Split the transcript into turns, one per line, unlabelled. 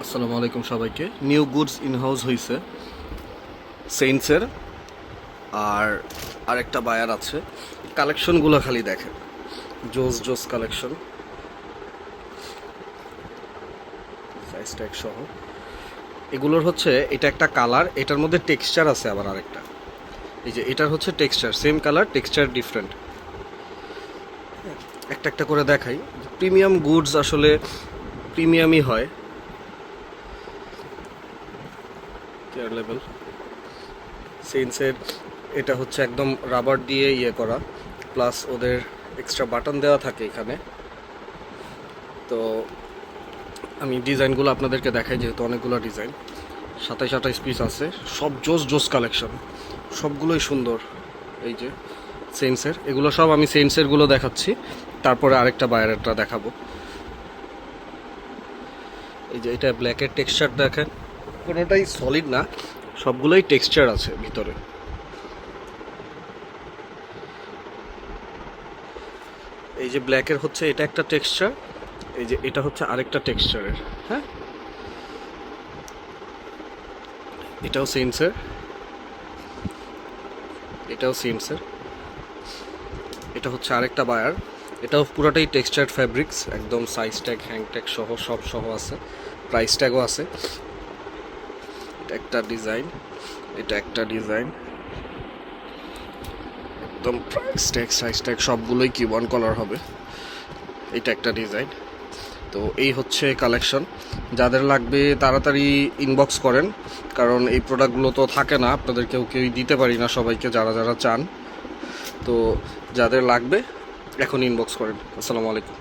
আসসালামু আলাইকুম সবাইকে। নিউ গুডস ইন হাউস হয়েছে সেইন্সের আর আরেকটা বায়ার আছে। কালেকশনগুলো খালি দেখেন। জোস জোস কালেকশন সহ। এগুলোর হচ্ছে, এটা একটা কালার এটার মধ্যে টেক্সচার আছে আবার আরেকটা। এই যে, এটার হচ্ছে texture same colour texture different একটা একটা করে দেখাই। প্রিমিয়াম গুডস আসলে প্রিমিয়ামই হয়। কেয়ার লেভেল সেন্সের এটা হচ্ছে একদম রাবার দিয়ে ইয়ে করা প্লাস ওদের এক্সট্রা বাটন দেওয়া থাকে এখানে। তো আমি ডিজাইনগুলো আপনাদেরকে দেখাই, যেহেতু অনেকগুলো ডিজাইন সাতাইশ আঠাইশ পিস আছে, সব জোস জোস কালেকশন সবগুলোই সুন্দর। এই যে সেন্সের এগুলো সব আমি সেন্সেরগুলো দেখাচ্ছি। তারপরে আরেকটা বায়ারেরটা দেখাবো। এই যে, এটা ব্ল্যাকের টেক্সচার দেখেন। কোনোটাই সলিড না, সবগুলোই টেক্সচার আছে ভিতরে। এই যে ব্ল্যাকের হচ্ছে এটা একটা টেক্সচার এই যে এটা হচ্ছে আরেকটা টেক্সচারের হ্যাঁ? এটাও সেন্সের এটাও সেন্সের এটা হচ্ছে আরেকটা বায়ার এটাও পুরোটাই টেক্সচার ফ্যাব্রিক্স একদম সাইজ ট্যাগ হ্যাং ট্যাগ সহ, সব সহ আছে। প্রাইস ট্যাগও আছে। একটা ডিজাইন, এটা একটা ডিজাইন। একদম প্রাইস ট্যাগ সাইজ ট্যাগ সবগুলোই কি ওয়ান কালার হবে। এটা একটা ডিজাইন। তো এই হচ্ছে কালেকশন যাদের লাগবে তাড়াতাড়ি ইনবক্স করেন, কারণ এই প্রোডাক্টগুলো তো থাকে না, আপনাদের কেউ দিতে পারি না সবাইকে, যারা যারা চান। তো যাদের লাগবে, এখন ইনবক্স করেন। আসসালামু আলাইকুম।